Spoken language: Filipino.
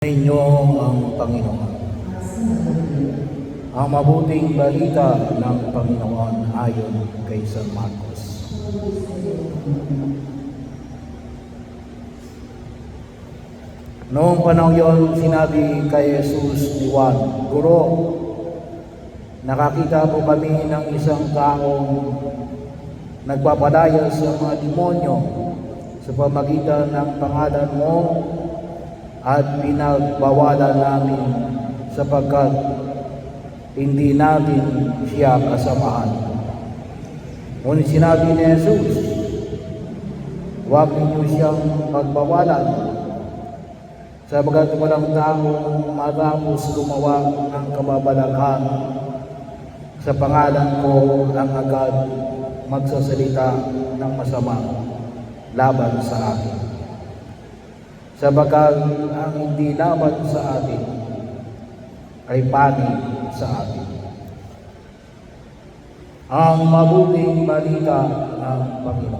Inyo ang Panginoon. Ang mabuting balita ng Panginoon ayon kay San Marcos. Noong panahon yon, sinabi kay Jesus ni Juan, Guro, nakakita po kami ng isang taong nagpapadaya sa mga demonyo sa pamagitan ng pangalan mo at pinagbawalan namin sapagkat hindi natin siya kasamahan. Ngunit sinabi ni Jesus, huwag ninyo siyang pagbawalan sapagkat walang taong matapos gumawa ng kababalaghan sa pangalan ko ang agad magsasalita ng masama laban sa akin. Sapagkat ang hindi laban sa atin ay panig sa atin. Ang mabuting balita ng Panginoon.